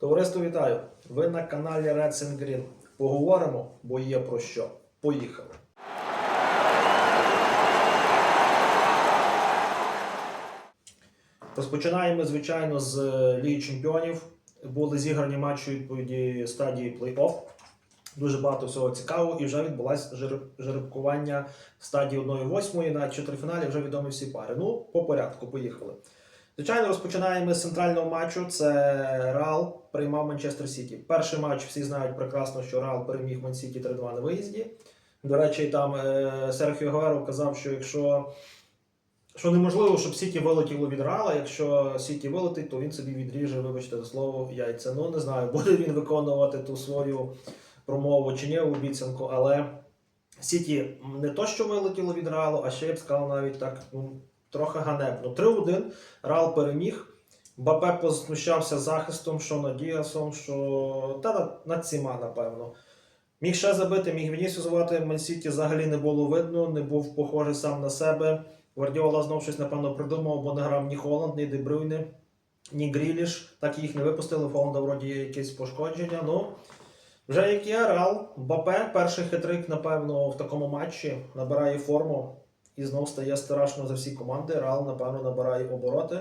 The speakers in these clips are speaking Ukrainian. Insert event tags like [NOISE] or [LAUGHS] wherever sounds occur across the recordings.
Товариство вітаю! Ви на каналі Red Sun Green. Поговоримо, бо є про що. Поїхали. Розпочинаємо, звичайно, з е, Ліги Чемпіонів. Були зіграні матчі відповіді стадії плей-офф. Дуже багато всього цікавого і вже відбулось жеребкування стадії 1-8 на чотирифіналі вже відомі всі пари. Ну, по порядку, поїхали. Звичайно, розпочинаємо з центрального матчу. Це Реал приймав Манчестер Сіті. Перший матч всі знають прекрасно, що Реал переміг Ман Сіті 3-2 на виїзді. До речі, там е, Серхіо Гуеро казав, що якщо що неможливо, щоб Сіті вилетіло від Реала, якщо Сіті вилетить, то він собі відріже, вибачте за слово, яйця. Ну не знаю, [LAUGHS] буде він виконувати ту свою промову чи ні обіцянку, але Сіті не то, що вилетіло від Реалу, а ще я б сказав навіть так ну, трохи ганебно. 3-1 Реал переміг. Бапе познущався захистом, що над Діасом, що та над, всіма, напевно. Міг ще забити, міг Вінісіусувати, Мансіті взагалі не було видно, не був похожий сам на себе. Гвардіола знов щось, напевно, придумав, бо не грав ні Холланд, ні Дебрюйне, ні Гріліш. Так їх не випустили. Холланда вроді є якесь пошкодження. Ну, вже як є Реал, Бапе, перший хитрик, напевно, в такому матчі набирає форму і знов стає страшно за всі команди. Реал, напевно, набирає обороти.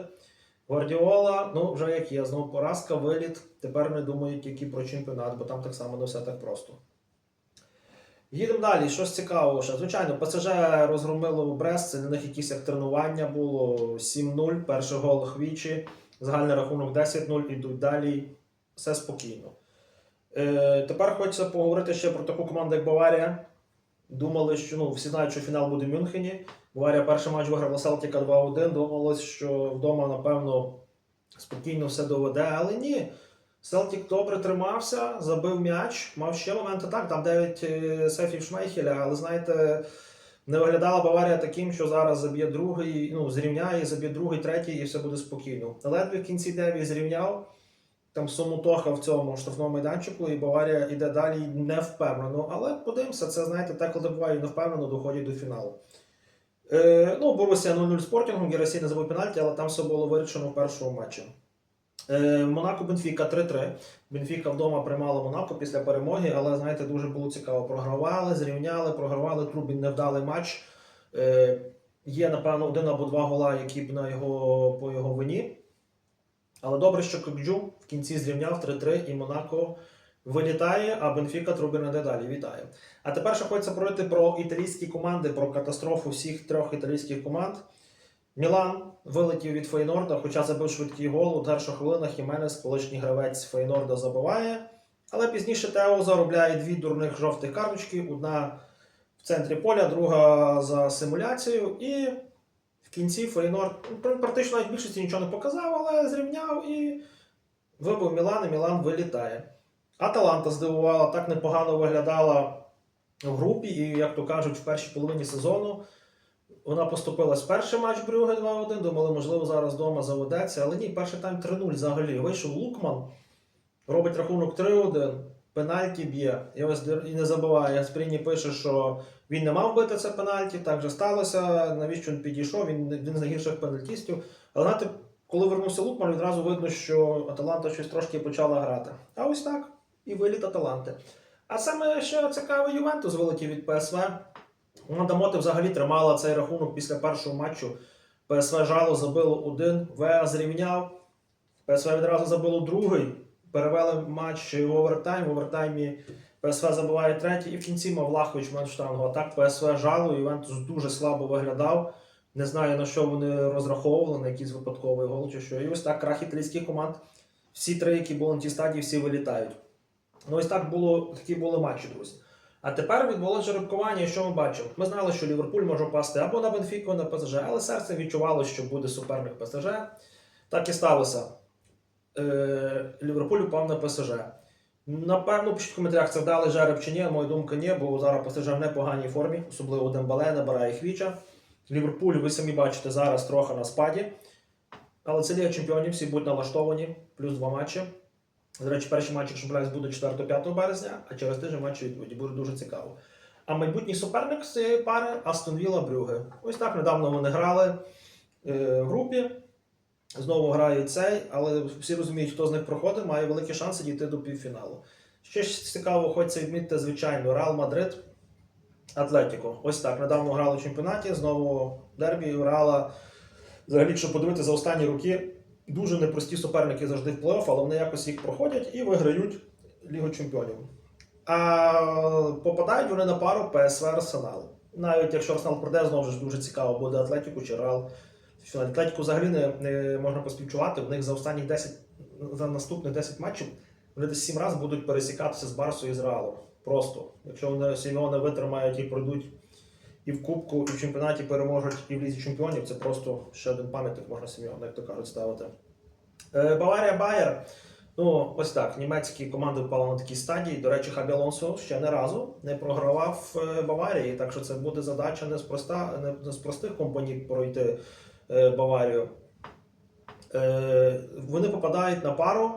Гвардіола, ну вже як є, знов поразка, виліт. Тепер не думають тільки про чемпіонат, бо там так само не все так просто. Їдемо далі. Щось цікавого ще. Звичайно, ПСЖ розгромило Брест, це для них якісь як тренування було 7-0, перший гол Хвічі, загальний рахунок 10-0, ідуть далі. Все спокійно. Е, тепер хочеться поговорити ще про таку команду, як Баварія. Думали, що ну, всі знають, що фінал буде в Мюнхені. Баварія перший матч виграла Селтіка 2-1. Думалось, що вдома, напевно, спокійно все доведе, але ні. Селтік добре тримався, забив м'яч, мав ще моменти так, там 9 е, сефів Шмейхеля, але знаєте, не виглядала Баварія таким, що зараз заб'є другий, ну, зрівняє, заб'є другий, третій і все буде спокійно. Ледве в кінці 9 зрівняв, там сумутоха в цьому штрафному майданчику, і Баварія йде далі не впевнено. Але подивимося, це знаєте, так коли буває не впевнено, доходять до фіналу. Е, ну, Борусія 0-0 спортінгом, Герасі не забив пенальті, але там все було вирішено в першому матчі. Е, Монако Бенфіка 3-3. Бенфіка вдома приймала Монако після перемоги, але знаєте, дуже було цікаво. Програвали, зрівняли, програвали Трубін невдалий матч. Е, є, напевно, один або два гола, які б на його, по його вині. Але добре, що Кокджу в кінці зрівняв 3-3 і Монако вилітає, а Бенфіка Трубін іде далі. Вітаю. А тепер ще хочеться говорити про італійські команди, про катастрофу всіх трьох італійських команд. Мілан вилетів від Фейнорда, хоча забив швидкий гол у перших хвилинах Хіменес, колишній гравець Фейнорда, забиває. Але пізніше Тео заробляє дві дурних жовтих карточки: одна в центрі поля, друга за симуляцію. І в кінці Фейнорд ну, практично навіть більшості нічого не показав, але зрівняв і вибив Мілан, і Мілан вилітає. Аталанта здивувала, так непогано виглядала в групі, і, як то кажуть, в першій половині сезону. Вона поступилась перший матч Брюге 2-1, думали, можливо, зараз вдома заведеться. Але ні, перший тайм 3-0 взагалі. Вийшов Лукман, робить рахунок 3-1, пенальті б'є. І ось і не забуває. Спріні пише, що він не мав бити це пенальті, так же сталося. Навіщо він підійшов? Він один з найгірших пенальтістів. Але знаєте, коли вернувся Лукман, відразу видно, що Аталанта щось трошки почала грати. А ось так. І виліт Аталанти. А саме ще цікавий Ювентус вилетів від ПСВ. Моти взагалі тримала цей рахунок після першого матчу. ПСВ жало забило один, ВЕА зрівняв. ПСВ відразу забило другий. Перевели матч в овертайм. В овертаймі ПСВ забиває третій. І в кінці мав Лахович штангу. А так ПСВ жало. Ювентус дуже слабо виглядав. Не знаю на що вони розраховували, на якийсь випадковий гол чи що. І ось так крах італійських команд. Всі три, які були на тій стадії, всі вилітають. Ну ось так було, такі були матчі, друзі. А тепер відбулося жеребкування, і що ми бачимо? Ми знали, що Ліверпуль може впасти або на Бенфіку, або на ПСЖ, але серце відчувало, що буде суперник ПСЖ. Так і сталося. Е, Ліверпуль упав на ПСЖ. Напевно, пишіть в коментарях, це вдалий жереб чи ні, моя думка ні, бо зараз ПСЖ в непоганій формі, особливо Дембале, набирає хвіча. Ліверпуль, ви самі бачите, зараз трохи на спаді. Але це Ліга Чемпіонів, всі будуть налаштовані, плюс два матчі. До речі, перший матч, помиляюсь, буде 4-5 березня, а через тиждень матч відбудуть. Буде дуже цікаво. А майбутній суперник з цієї пари Астон Вілла Брюге. Ось так недавно вони грали е, в групі. Знову грає цей, але всі розуміють, хто з них проходить, має великі шанси дійти до півфіналу. Ще цікаво, хочеться відмітити, звичайно, Реал Мадрид, Атлетіко. Ось так. Недавно грали в чемпіонаті, знову дербі у Реала. Взагалі, якщо подивитися за останні роки, дуже непрості суперники завжди в плей-офф, але вони якось їх проходять і виграють Лігу Чемпіонів. А попадають вони на пару ПСВ Арсенал. Навіть якщо Арсенал пройде, знову ж дуже цікаво буде Атлетіку чи Реал. Фіналі. Атлетіку взагалі не, не можна поспівчувати. В них за останні 10, за наступні 10 матчів вони десь 7 разів будуть пересікатися з Барсою і з Реалом. Просто. Якщо вони Сімеоне витримають і пройдуть і в Кубку, і в чемпіонаті переможуть, і в Лізі Чемпіонів, це просто ще один пам'ятник можна Сімеоне, як то кажуть, ставити. Е, Баварія Байер. Ну, ось так. Німецькі команди впали на такій стадії. До речі, Хабі Алонсо ще не разу не програвав е, Баварії, так що це буде задача не з, проста, не, з простих компаній пройти Баварію. Е, вони попадають на пару.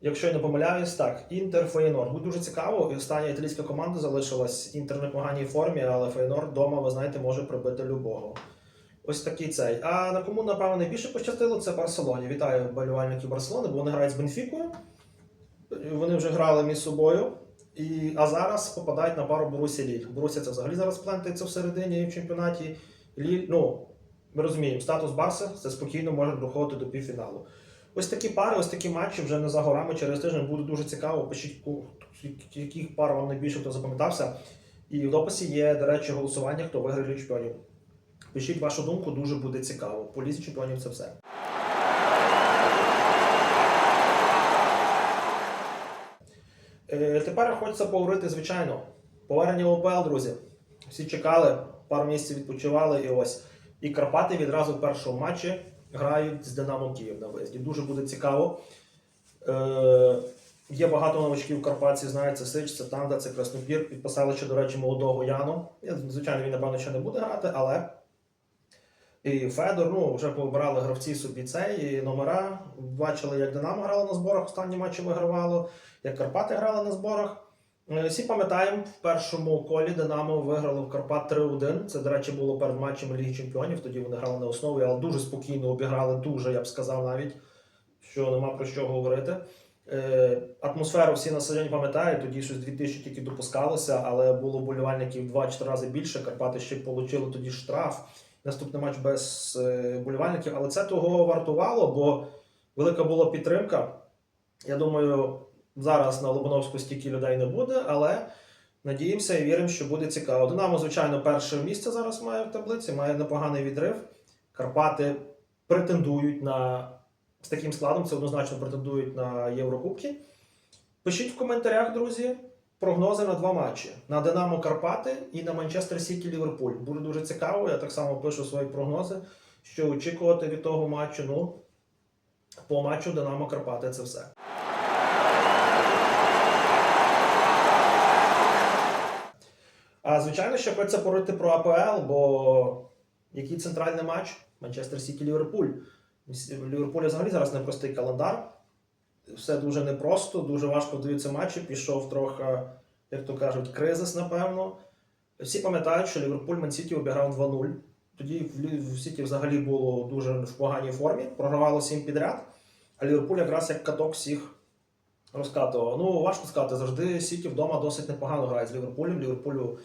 Якщо я не помиляюсь, так, Інтер Фейнор. Буде дуже цікаво. І остання італійська команда залишилась. Інтер в непоганій формі, але Фейнор вдома, ви знаєте, може прибити любого. Ось такий цей. А на кому, напевно, найбільше пощастило, це Барселоні. Вітаю болівальників Барселони, бо вони грають з Бенфікою. Вони вже грали між собою. І, а зараз попадають на пару Борусі Ліль. Борусія це взагалі зараз плентається всередині в чемпіонаті. Ліль, ну, ми розуміємо, статус Барса це спокійно може доходити до півфіналу. Ось такі пари, ось такі матчі вже не за горами через тиждень буде дуже цікаво. Пишіть, яких пар вам найбільше хто запам'ятався. І в дописі є, до речі, голосування, хто виграє Лігу чемпіонів. Пишіть вашу думку, дуже буде цікаво. По лізі чемпіонів це все. Е, тепер хочеться поговорити, звичайно. Повернення в ОПЛ, друзі. Всі чекали, пару місяців відпочивали і ось. І Карпати відразу в першому матчі грають з Динамо Київ на виїзді. Дуже буде цікаво. Е, є багато новачків в Карпатці, знають, Сич, це Танда, це Краснопір. Підписали ще, до речі, молодого Яну. Звичайно, він, напевно, ще не буде грати, але. І Федор, ну, вже пообирали гравці собі цей і номера. Бачили, як Динамо грало на зборах, останні матчі вигравало, як Карпати грали на зборах. Е, Всі пам'ятаємо, в першому колі Динамо виграло в Карпат 3-1. Це, до речі, було перед матчем Ліги Чемпіонів. Тоді вони грали на основі, але дуже спокійно обіграли, дуже, я б сказав навіть, що нема про що говорити. Е, Атмосферу всі на сьогодні пам'ятають, тоді щось 2000 тільки допускалося, але було болівальників 2-4 рази більше. Карпати ще отримали тоді штраф. Наступний матч без е, болівальників, але це того вартувало, бо велика була підтримка. Я думаю, зараз на Лобановську стільки людей не буде, але надіємося і віримо, що буде цікаво. Динамо, звичайно, перше місце зараз має в таблиці, має непоганий відрив. Карпати претендують на з таким складом, це однозначно претендують на Єврокубки. Пишіть в коментарях, друзі, прогнози на два матчі: на Динамо Карпати і на Манчестер Сіті Ліверпуль. Буде дуже цікаво. Я так само пишу свої прогнози, що очікувати від того матчу. Ну, по матчу Динамо Карпати це все. А звичайно, ще хочеться поговорити про АПЛ, бо який центральний матч? Манчестер Сіті Ліверпуль. В Ліверпулі взагалі зараз непростий календар. Все дуже непросто, дуже важко дивитися матчі. Пішов трохи, як то кажуть, кризис, напевно. Всі пам'ятають, що Ліверпуль Ман-Сіті обіграв 2-0. Тоді в Сіті взагалі було дуже в поганій формі, програвало 7 підряд. А Ліверпуль якраз як каток всіх розкатував. Ну, важко сказати, завжди Сіті вдома досить непогано грає з Ліверпулем. Ліверпулю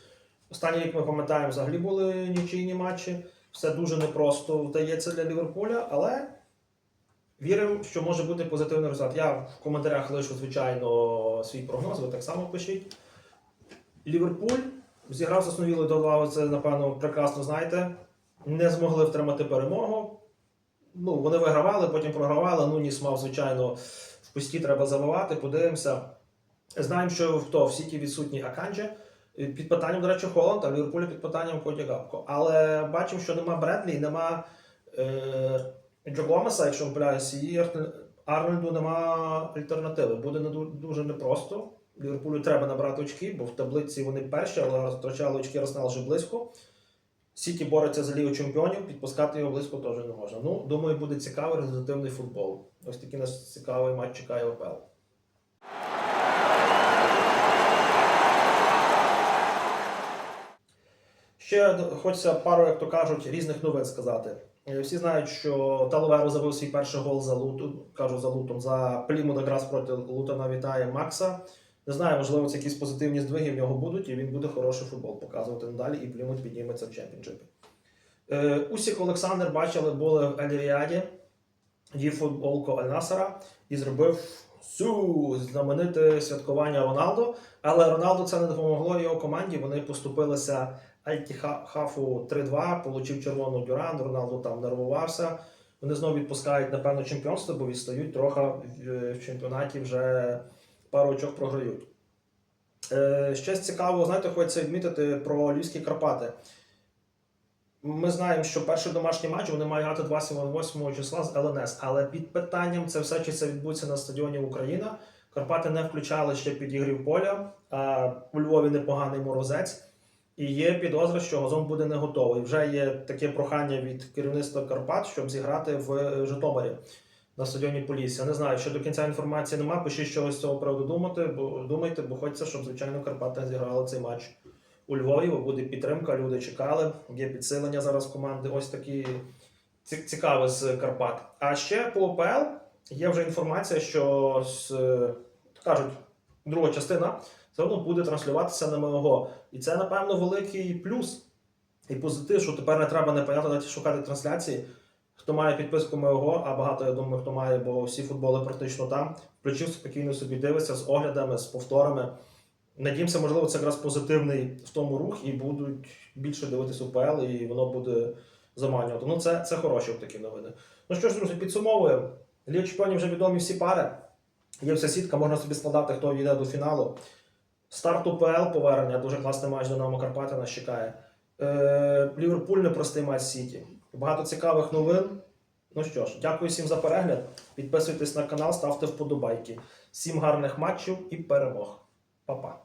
останній рік ми пам'ятаємо, взагалі були нічийні матчі. Все дуже непросто вдається для Ліверпуля, але віримо, що може бути позитивний результат. Я в коментарях лишу, звичайно, свій прогноз, ви так само пишіть. Ліверпуль зіграв з основілою до 2, це, напевно, прекрасно знаєте. Не змогли втримати перемогу. Ну, вони вигравали, потім програвали. Ну, Ніс мав, звичайно, в пусті треба забивати, подивимося. Знаємо, що хто в Сіті відсутній Аканджі. Під питанням, до речі, Холланд, а в Ліверпулі під питанням Коді Гапко. Але бачимо, що нема Бредлі, нема е, Джо Гомеса, якщо помиляюсь, і Арнольду нема альтернативи. Буде не дуже непросто. Ліверпулю треба набрати очки, бо в таблиці вони перші, але втрачали очки Арсенал вже близько. Сіті бореться за лігу чемпіонів, підпускати його близько теж не можна. Ну, думаю, буде цікавий результативний футбол. Ось такий нас цікавий матч чекає ОПЛ. Ще хочеться пару, як то кажуть, різних новин сказати. Е, Всі знають, що Таловеро забив свій перший гол за Лутон, кажу за Лутон, за Плімут якраз проти Лутона вітає Макса. Не знаю, можливо, це якісь позитивні здвиги в нього будуть, і він буде хороший футбол показувати надалі, і Плімут підніметься в чемпіоншипі. Е, Усік Олександр бачили, були в Ель-Ріаді, футболку Аль-Насара і зробив сю знамените святкування Роналдо. Але Роналду це не допомогло його команді. Вони поступилися Альтіхафу 3-2, получив червону Дюран, Роналду там нервувався. Вони знову відпускають, напевно, чемпіонство, бо відстають трохи в, чемпіонаті вже пару очок програють. Е, ще цікаво, знаєте, хочеться відмітити про Львівські Карпати. Ми знаємо, що перший домашній матч вони мають грати 28 числа з ЛНС, але під питанням це все чи це відбудеться на стадіоні Україна. Карпати не включали ще підігрів поля, а у Львові непоганий морозець. І є підозра, що газон буде не готовий. Вже є таке прохання від керівництва Карпат, щоб зіграти в е, Житомирі на стадіоні Полісся. Не знаю, ще до кінця інформації немає. Пишіть щось з цього приводу думати, бо думайте, бо хочеться, щоб звичайно Карпати зіграли цей матч у Львові, бо буде підтримка, люди чекали. Є підсилення зараз команди. Ось такі ці- цікаві з Карпат. А ще по ОПЛ є вже інформація, що е, кажуть, друга частина все одно буде транслюватися на МОГО. І це, напевно, великий плюс і позитив, що тепер не треба непонятно де шукати трансляції. Хто має підписку МОГО, а багато, я думаю, хто має, бо всі футболи практично там, включив спокійно собі дивиться з оглядами, з повторами. Надіємося, можливо, це якраз позитивний в тому рух, і будуть більше дивитись УПЛ, і воно буде заманювати. Ну, це, це хороші такі новини. Ну що ж, друзі, підсумовуємо. Ліг чемпіонів вже відомі всі пари. Є вся сітка, можна собі складати, хто йде до фіналу. Старт УПЛ повернення, дуже класний матч Динамо Карпати нас чекає. Е, Ліверпуль непростий матч Сіті. Багато цікавих новин. Ну що ж, дякую всім за перегляд. Підписуйтесь на канал, ставте вподобайки. Всім гарних матчів і перемог. Па-па.